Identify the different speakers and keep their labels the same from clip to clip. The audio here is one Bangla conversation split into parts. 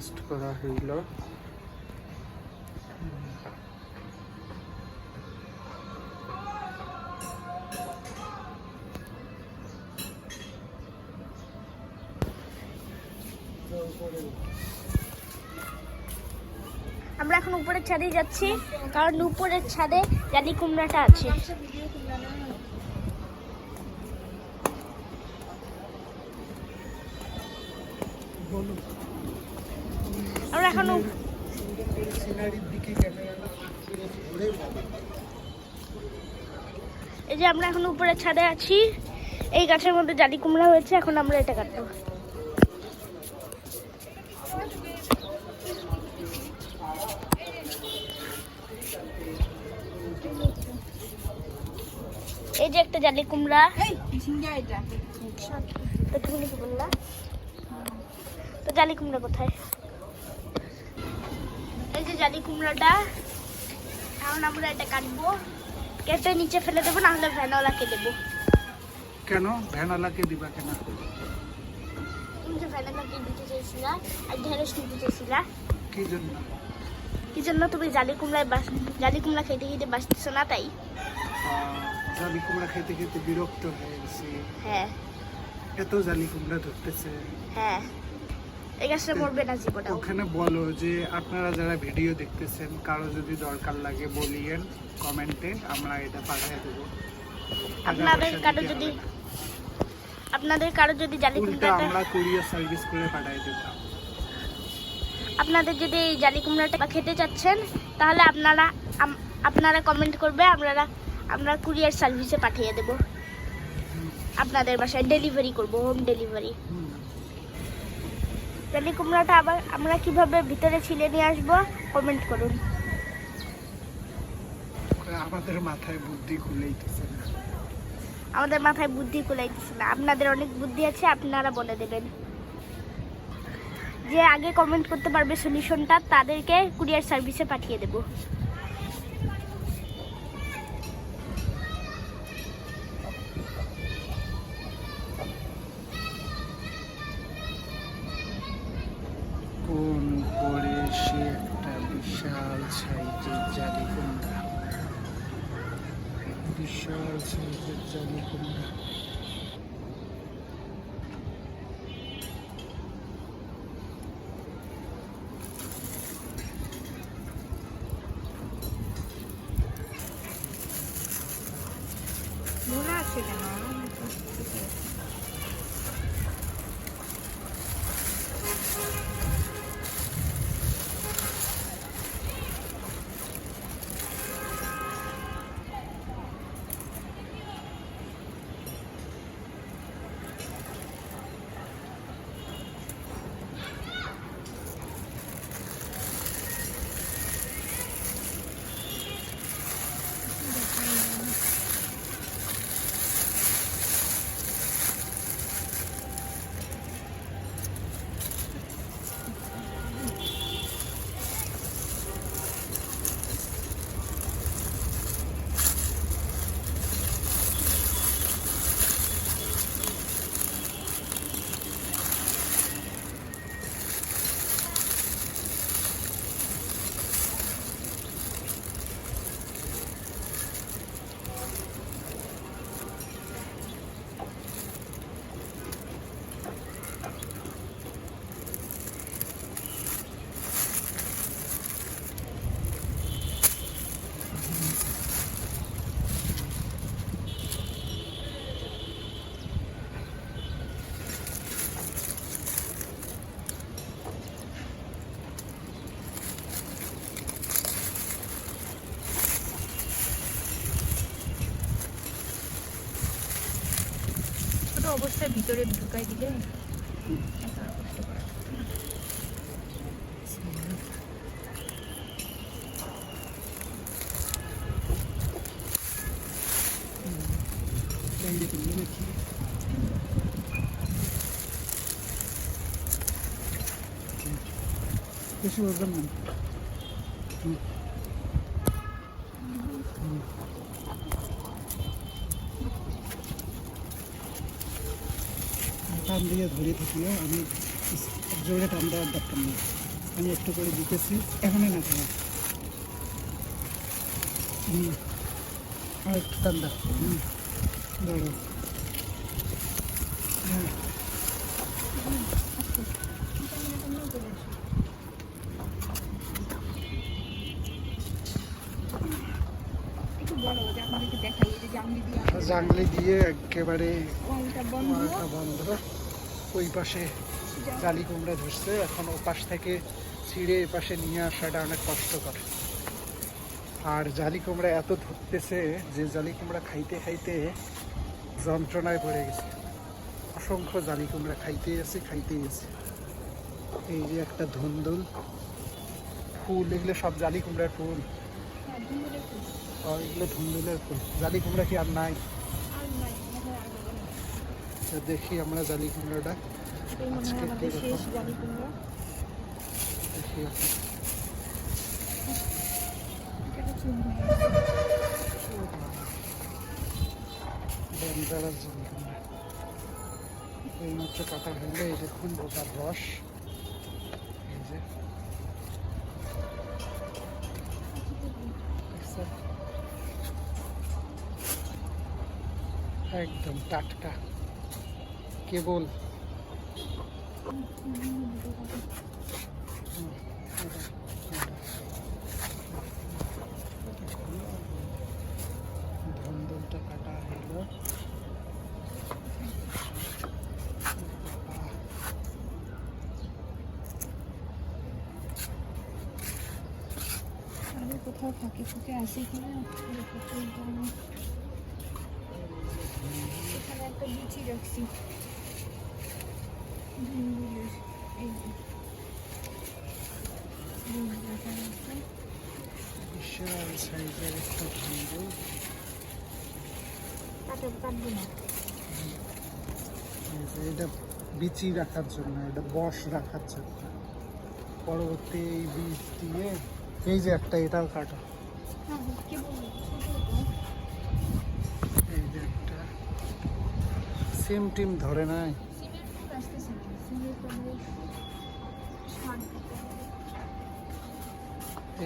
Speaker 1: অ্যাডজাস্ট করা হইল।
Speaker 2: আমরা এখন উপরের ছাদে যাচ্ছি কারণ উপরের ছাদে জালি কুমড়াটা আছে। এই যে আমরা এখন উপরের ছাদে আছি। এই গাছের মধ্যে জালি কুমড়া হয়েছে এখন আমরা এটা কাটবো। এই যে একটা জালি কুমড়া। তো তুমি কি বললা? তো জালি কুমড়া কোথায়? জালি কুমড়াটা। এখন আমরা এটা কাটবো। কেটে নিচে ফেলে দেবো না হলে ভ্যানওয়ালাকে দেবো।
Speaker 1: কেন? ভ্যানালাকে দিবা কেন?
Speaker 2: ভ্যানওয়ালাকে দিতে চাইছিলা আর ঢেঁড়স নিতে চাইছিলা।
Speaker 1: কি জন্য?
Speaker 2: কি জন্য তুমি জালি কুমড়ায় বাস জালি কুমড়া খেতে খেতে বাঁচতেছো না তাই?
Speaker 1: জালি কুমড়া খেতে খেতে বিরক্ত হয়ে গেছি।
Speaker 2: হ্যাঁ।
Speaker 1: এত জালি কুমড়া ধরতেছে।
Speaker 2: হ্যাঁ। এই গাছটা মরবে না জীবনটাও
Speaker 1: ওখানে বলো যে আপনারা যারা ভিডিও দেখতেছেন কারও যদি দরকার লাগে বলিয়েন কমেন্টে আমরা এটা পাঠিয়ে দেবো।
Speaker 2: আপনাদের কারও যদি আপনাদের কারও যদি জালি কুমড়াটা
Speaker 1: আমরা কুরিয়ার সার্ভিস করে পাঠিয়ে দেবো।
Speaker 2: আপনাদের যদি এই জালি কুমড়াটা খেতে চাচ্ছেন তাহলে আপনারা আপনারা কমেন্ট করবে আপনারা আমরা কুরিয়ার সার্ভিসে পাঠিয়ে দেব। আপনাদের বাসায় ডেলিভারি করব হোম ডেলিভারি। জালি কুমড়াটা আবার আমরা কীভাবে ভিতরে ছিলে নিয়ে আসব কমেন্ট করুন।
Speaker 1: আমাদের মাথায় বুদ্ধি খুলেইতেছে না।
Speaker 2: আমাদের মাথায় বুদ্ধি কুলাইতেছে না। আপনাদের অনেক বুদ্ধি আছে আপনারা বলে দেবেন। যে আগে কমেন্ট করতে পারবে সলিউশনটা তাদেরকে কুরিয়ার সার্ভিসে পাঠিয়ে দেব।
Speaker 1: কোন করে সে একটা বিশাল সাইজের জালি কুমড়া। বিশাল সাইজের জালি কুমড়া
Speaker 2: মনে আছে কেন
Speaker 3: ছোট অবস্থায় ভিতরে ঢুকাই দিলে
Speaker 1: বেশি ওজন না। টান দিয়ে ধরে থাকিও আমি জোরে টান দেওয়ার দরকার নেই আমি একটু করে দিতেছি এখনই না হুম আর একটু ঠান্ডা হুম ধরো হুম।
Speaker 3: একটু বড় যে আপনাদেরকে দেখাই এই যে জামলি দিয়ে
Speaker 1: জাংলি দিয়ে একেবারে
Speaker 3: বন্ধ।
Speaker 1: ওই পাশে জালি কুমড়া ধরছে। এখন ও পাশ থেকে ছিঁড়ে এ পাশে নিয়ে আসাটা অনেক কষ্টকর। আর জালি কুমড়া এত ধরতেছে যে জালি কুমড়া খাইতে খাইতে যন্ত্রণায় পড়ে গেছে। অসংখ্য জালি কুমড়া খাইতেই আছে খাইতেই আছে। এই যে একটা ধুন্দুল ফুল এগুলো সব জালি কুমড়ার ফুল।
Speaker 3: হ্যাঁ ফুল।
Speaker 1: আর এগুলো ধুন্দুলের ফুল। জালি কুমড়া কি আর নাই?
Speaker 3: হয়ে গেছে।
Speaker 1: ডেঞ্জারাস জালি কুমড়া। এই মাত্র কাটা হইলে এই দেখুন ওটার রস। এই যে। একদম টাটকা। কেবল হুম, এটা, এটা। ধন্দলটা কাটা হইল
Speaker 3: আমি কোথাও ফাঁকে ফুঁকে আসি কিনা এখানে একটা বিচি রাখছি ধুন্দুলের এই যে ধুন্দুল রাখা আছে।
Speaker 1: বিশাল সাইজের একটা এটা বিচি রাখার জন্য, এটা বস রাখার জন্য। পরবর্তী এই বীজ দিয়ে, এই যে একটা, এটাও কাটো। এই যে একটা। সেম টিম ধরে নাই।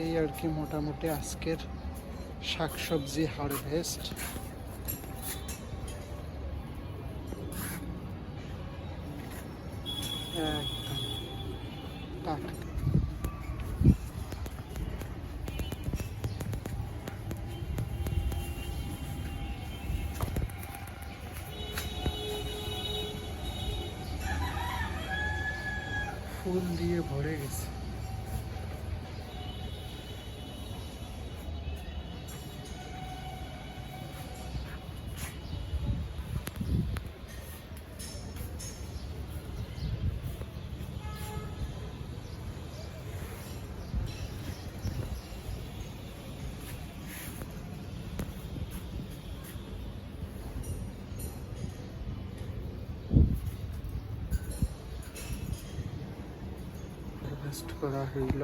Speaker 1: এই আর কি মোটামুটি আজকের শাকসবজি হারভেস্ট। একদম টাটকা। ফুল দিয়ে ভরে গেছে। হারভেস্ট করা হইল।